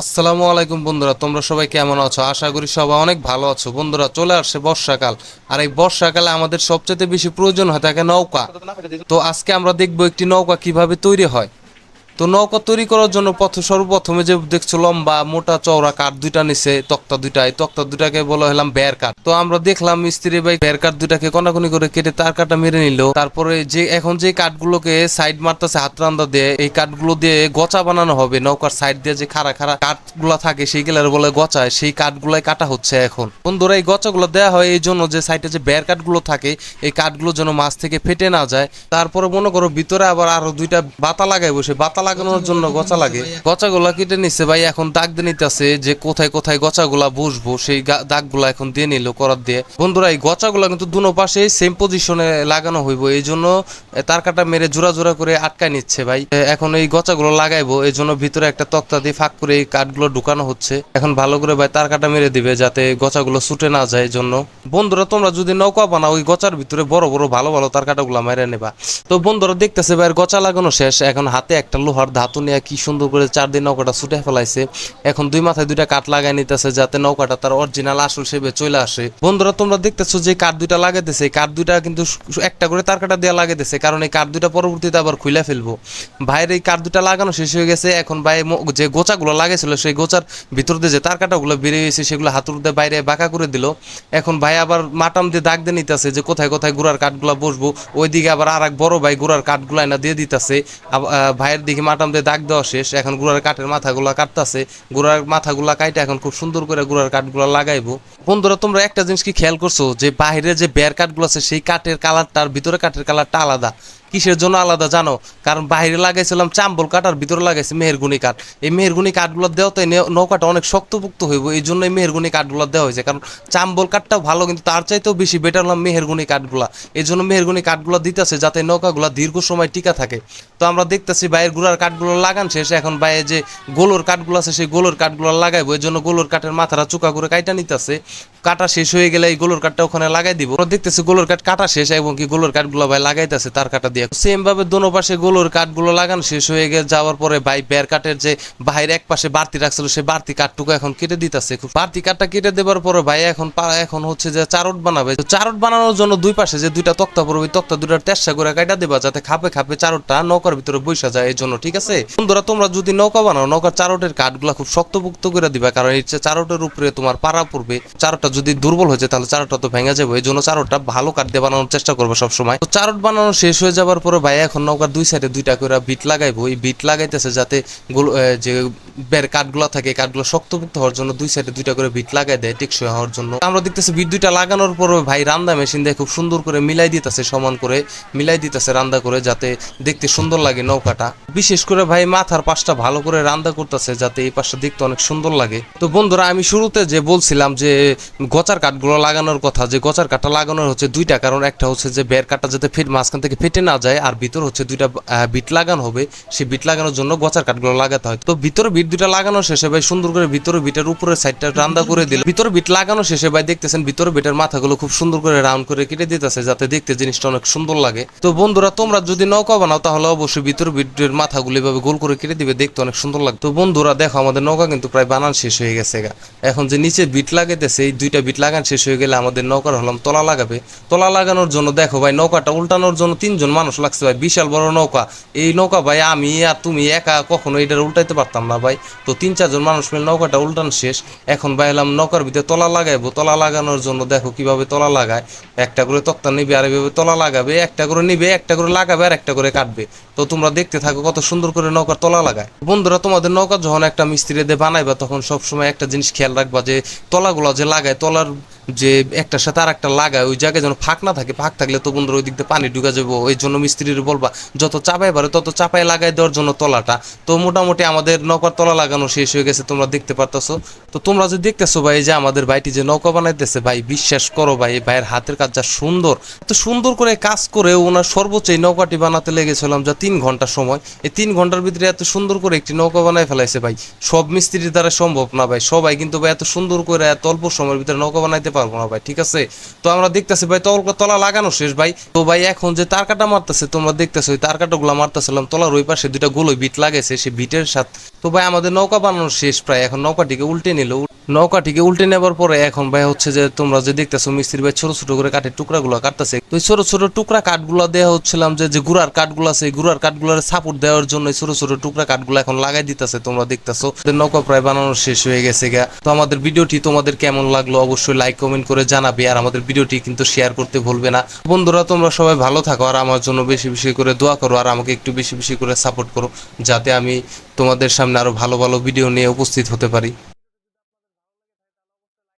আসসালামু আলাইকুম বন্ধুরা, তোমরা সবাই কেমন আছো? আশা করি সবাই অনেক ভালো আছো। বন্ধুরা, চলে আসছে বর্ষাকাল। আর এই বর্ষাকালে আমাদের সবচেয়ে বেশি প্রয়োজন হয় থাকে নৌকা। তো আজকে আমরা দেখব একটি নৌকা কীভাবে তৈরি হয়। তো নৌকা তৈরি করার জন্য পথ সর্বপ্রথমে যে দেখছ লম্বা, মোটা চওড়া কাঠ দুইটা নিছে, তক্তা দুইটা। এই তক্তা দুইটাকে বলা হলাম বের কাঠ তো আমরা দেখলাম মিস্ত্রি ভাই বের কাঠ দুইটাকে কনাকনি করে কেটে তার কাটা মেরে নিল। তারপরে যে এখন যে কাঠগুলোকে সাইড মারতেছে, হাত রান্দা দিয়ে, এই কাঠগুলো দিয়ে গচা বানানো হবে। নৌকার সাইড দিয়ে যে খাড়া খাড়া কাঠগুলা থাকে সেইগুলার বলে গচায়। সেই কাঠগুলাই কাটা হচ্ছে এখন। বন্ধুরা, এই গচাগুলো দেওয়া হয় এই জন্য যে সাইডে যে বের কাঠগুলো থাকে, এই কাঠগুলো যেন মাছ থেকে ফেটে না যায়। তারপরে মনে করো ভিতরে আবার আরও দুইটা বাতা লাগাইবো। সেই বাতা লাগানোর জন্য গচা লাগে। গচাগুলা কেটে নিচ্ছে ভাই, এখন দাগ দিয়ে নিতেছে যে কোথায় কোথায় গচাগুলা বসবো, সেই দাগগুলা এখন দিয়ে নিল করার দিয়ে। বন্ধুরা, এই গচাগুলা কিন্তু দুনো পাশে সেম পজিশনে লাগানো হইব, এই জন্য তার কাটা মেরে জোড়া জোড়া করে আটকায় নিচ্ছে ভাই। এখন এই গচাগুলো লাগাইবো, এই জন্য ভিতরে একটা তক্তা দিয়ে ফাঁক করে এই কাঠগুলো ঢুকানো হচ্ছে। এখন ভালো করে ভাই তার কাটা মেরে দিবে যাতে গচাগুলো ছুটে না যায় জন্য। বন্ধুরা, তোমরা যদি নৌকা বানাও, ওই গচার ভিতরে বড় বড় ভালো ভালো তার কাটাগুলো মেরে নেবা। তো বন্ধুরা, দেখতেছে ভাই গচা লাগানো শেষ, এখন হাতে একটা লোহার ধাতু নিয়ে কি সুন্দর করে চার দিন নৌকাটা ছুটে ফেলাইছে। এখন দুই মাথায় দুইটা কাঠ লাগাই নিতেছে যাতে নৌকাটা তার অরিজিনাল আসল সেবে চলে আসে। বন্ধুরা, তোমরা দেখতেছো যে কাঠ দুইটা লাগাইতেছে। কাঠ দুইটা কিন্তু একটা করে তার কাটা দিয়ে লাগাইতেছে। কারণ এই কাঠ দুইটা পরবর্তীতে আবার খুলে ফেলব। ভাইয়ের এই কাঠ দুইটা লাগানো শেষ হয়ে গেছে। এখন ভাই যে গোচাগুলো লাগাইছিল, সেই গোচার ভিতর দিয়ে যে তার কাটাগুলো বেরিয়ে গেছে সেগুলো হাতুর দিয়ে বাইরে বাঁকা করে দিল। এখন ভাই আবার মাটাম দিয়ে দাগ দিয়ে নিতেছে যে কোথায় কোথায় গুড়ার কাঠগুলা বসবো। ওইদিকে আবার আর এক বড় ভাই গুড়ার কাঠগুলা এনে দিয়ে দিতেছে। ভাইয়ের দিকে মাটাম দিয়ে দাগ দেওয়া শেষ। এখন গুড়ার কাঠের মাথাগুলো কাটতেছে। গুড়ার মাথাগুলো কাইটে এখন খুব সুন্দর করে গুড়ার কাঠগুলো লাগাইবো। বন্ধুরা, তোমরা একটা জিনিস কি খেয়াল করছ? যে বাইরে যে বেয়ার কাঠগুলো আছে, সেই কাঠের কালারটা আর ভিতরে কাঠের কালারটা আলাদা। কিসের জন্য আলাদা জানো? কারণ বাইরে লাগাইছিলাম, চাম্বল কাঠ আর ভিতরে লাগাইছি মেহেরগুনি কাঠ। এই মেহেরগুনি কাঠগুলো দেওয়া তো নৌকাটা অনেক শক্তপোক্ত হইব, এই জন্য এই মেহেরগুনি কাঠগুলো দেওয়া হয়েছে। কারণ চাম্বল কাঠটাও ভালো, কিন্তু তার চাইতেও বেশি বেটার হলাম মেহেরগুনি কাঠগুলা। এই জন্য মেহেরগুনি কাঠগুলো দিতেছে যাতে নৌকাগুলো দীর্ঘ সময় টিকা থাকে। তো আমরা দেখতেছি বাইরের গুড়ার কাঠগুলো লাগান শেষ, এখন বাইরে যে গোলোর কাঠগুলো আছে, সেই গোলোর কাঠগুলো লাগাইবো। এই জন্য গোলোর কাঠের মাথাটা চুকা করে কাইটা নিতেছে। কাটা শেষ হয়ে গেলে এই গোলোর কাঠটা ওখানে লাগাই দিব। দেখতেছি গোলোর কাঠ কাটা শেষ, এবং কি গোলোর কাঠগুলো ভাই লাগাইতেছে, তার কাটা দিয়ে। সেম ভাবে দোনো পাশে গোলোর কাঠগুলো লাগানো শেষ হয়ে গেলে যাওয়ার পরে ভাই বের কাঠের যে বাইরে এক পাশে বাড়তি রাখছিল বাড়তি কাঠটুকু এখন কেটে দিতেছে। বাড়তি কাঠটা কেটে পরে ভাই এখন এখন হচ্ছে যে চারট বানাবে। চারট বানানোর জন্য দুই পাশে যে দুইটা তক্তা পড়বে তক্তা করে কাটা দেবা যাতে খাপে খাপে চারটটা নৌকার ভিতরে বৈশা যায় এই জন্য ঠিক আছে? বন্ধুরা, তোমরা যদি নৌকা বানাও, নৌকার চারটের কাঠগুলা খুব শক্তপুক্ত করে দিবা, কারণ এই চারটের উপরে তোমার পাড়া পড়বে চারটা যদি দুর্বল হয়ে যায়, তাহলে চারটা তো ভেঙে যাবে এই জন্য চারটা ভালো কাঠ দিয়ে বানানোর চেষ্টা করবে সবসময়। তো চারট বানানো শেষ হয়ে যাবার পরে ভাই এখন নৌকার দুই সাইডে দুইটা করে বিট লাগাইবো। এই বিট লাগাইতেছে যাতে যে বের কাঠগুলা থাকে কাঠগুলো শক্তপুক্ত হওয়ার জন্য দুই সাইডে দুইটা করে বিট লাগাই দেয় টেকসই হওয়ার জন্য। আমরা দেখতেছি বিট দুইটা লাগানোর পর ভাই রান্দা মেশিন দিয়ে খুব সুন্দর করে মিলাই দিতেছে, সমান করে মিলাই দিতেছে রান্দা করে যাতে দেখতে সুন্দর লাগে নৌকাটা। বিশেষ করে ভাই মাথার পাশটা ভালো করে রান্দা করতেছে যাতে এই পাশটা দেখতে অনেক সুন্দর লাগে। তো বন্ধুরা, আমি শুরুতে যে বলছিলাম যে গচার কাঠগুলো লাগানোর কথা, যে গচার কাঠটা লাগানোর হচ্ছে দুইটা কারণ। একটা হচ্ছে যে বের কাঠটা যাতে ফেট মাঝখান থেকে ফেটে না যায় আর ভিতর হচ্ছে দুইটা বিট লাগানো হবে। সেই বিট লাগানোর জন্য গচার কাঠগুলো লাগাতে হয়। তো ভিতরে বিট দুইটা লাগানো শেষে ভাই সুন্দর করে ভিতরে বিটের উপরের সাইডটা রান্দা করে দিল। ভিতরে বিট লাগানো শেষে ভাই দেখতেছেন ভিতরে বিটের মাথাগুলো খুব সুন্দর করে রাউন্ড করে কেটে দিতেছে যাতে দেখতে জিনিসটা অনেক সুন্দর লাগে। তো বন্ধুরা, তোমরা যদি নৌকা বানাও তাহলে অবশ্যই ভিতরে বিটের মাথাগুলো এভাবে গোল করে কেটে দিবে, দেখতে অনেক সুন্দর লাগে তো বন্ধুরা, দেখো আমাদের নৌকা কিন্তু প্রায় বানান শেষ হয়ে গেছে গা। এখন যে নিচে বিট লাগাইতেছে, এই দুইটা বিট লাগান শেষ হয়ে গেলে আমাদের নৌকার হলাম তলা লাগাবে। তলা লাগানোর জন্য দেখো ভাই নৌকাটা উল্টানোর জন্য তিনজন মানুষ লাগছে ভাই, বিশাল বড় নৌকা। এই নৌকা ভাই, আমি আর তুমি একা কখনো এটা উল্টাইতে পারতাম না ভাই। তো তিন চারজন মানুষ মিলে নৌকাটা উল্টান শেষ। এখন ভাই এলাম, নৌকার ভিতরে তলা লাগাইবো। তলা লাগানোর জন্য দেখো কীভাবে তলা লাগায়। একটা করে তক্তা নিবে আর এভাবে তলা লাগাবে, একটা করে নিবে, একটা করে লাগাবে আর একটা করে কাটবে। তো তোমরা দেখতে থাকো কত সুন্দর করে নৌকার তলা লাগায়। বন্ধুরা, তোমাদের নৌকা যখন একটা মিস্ত্রি দিয়ে বানাইবা, তখন সবসময় একটা জিনিস খেয়াল রাখবা যে তলাগুলো যে লাগায়, তলার যে একটার সাথে আর একটা লাগায়, ওই জায়গায় যেন ফাঁক না থাকে, ফাঁক থাকলে তো বন্ধুরা ওই দিক দিয়ে পানি ঢুকা যাব, ওই জন্য মিস্ত্রির বলবা, যত চাপাই পারে তত চাপাই লাগাই দেওয়ার জন্য তলাটা। তো মোটামুটি আমাদের নৌকার তলা লাগানো শেষ হয়ে গেছে, তোমরা দেখতে পারতেছো। তো তোমরা যদি দেখতেছো ভাই যে আমাদের ভাইটি যে নৌকা বানাইতেছে, ভাই বিশ্বাস করো ভাই ভাইয়ের হাতের কাজ যা সুন্দর। এত সুন্দর করে কাজ করে ওনার সর্বোচ্চ এই নৌকাটি বানাতে লেগেছিলাম যা তিন ঘণ্টা সময়। এই তিন ঘণ্টার ভিতরে এত সুন্দর করে একটি নৌকা বানাই ফেলাইছে ভাই। সব মিস্ত্রির দ্বারা সম্ভব না ভাই, সবাই কিন্তু ভাই এত সুন্দর করে এত অল্প সময়ের ভিতরে নৌকা বানাইতে পারব না ভাই, ঠিক আছে? তো আমরা দেখতেছি ভাই তল তলা লাগানো শেষ ভাই। তো ভাই এখন যে তার কাটা মারতেছে, তোমরা দেখতেছো ওই তার কাটা গুলা মারতেছিলাম, তলার ওই পাশে দুইটা গোলই বিট লাগাইছে, সে বিটের সাথে। তো ভাই আমাদের নৌকা বানানো শেষ প্রায়, এখন নৌকাটিকে উল্টে নিল নৌকাটিকে উল্টে নেবার পরে এখন ভাই হচ্ছে যে তোমরা যে দেখতেছো মিস্ত্রি ভাই ছোট ছোট করে কাঠের টুকরাগুলো কাটতেছে। তো ছোট ছোট টুকরা কাঠগুলো দেওয়া হচ্ছিলাম যে যে গুড়ার কাঠগুলো আছে গুড়ার কাঠগুলোর সাপোর্ট দেওয়ার জন্য ছোট ছোট টুকরা কাঠগুলো এখন লাগাই দিতেছে তোমরা দেখতেছো। নৌকা প্রায় বানানো শেষ হয়ে গেছে গা। তো আমাদের ভিডিওটি তোমাদের কেমন লাগল অবশ্যই লাইক কমেন্ট করে জানাবে আর আমাদের ভিডিওটি কিন্তু শেয়ার করতে ভুলবে না। বন্ধুরা, তোমরা সবাই ভালো থাকো আর আমার জন্য বেশি বেশি করে দোয়া করো আর আমাকে একটু বেশি বেশি করে সাপোর্ট করো, যাতে আমি তোমাদের সামনে আরও ভালো ভালো ভিডিও নিয়ে উপস্থিত হতে পারি।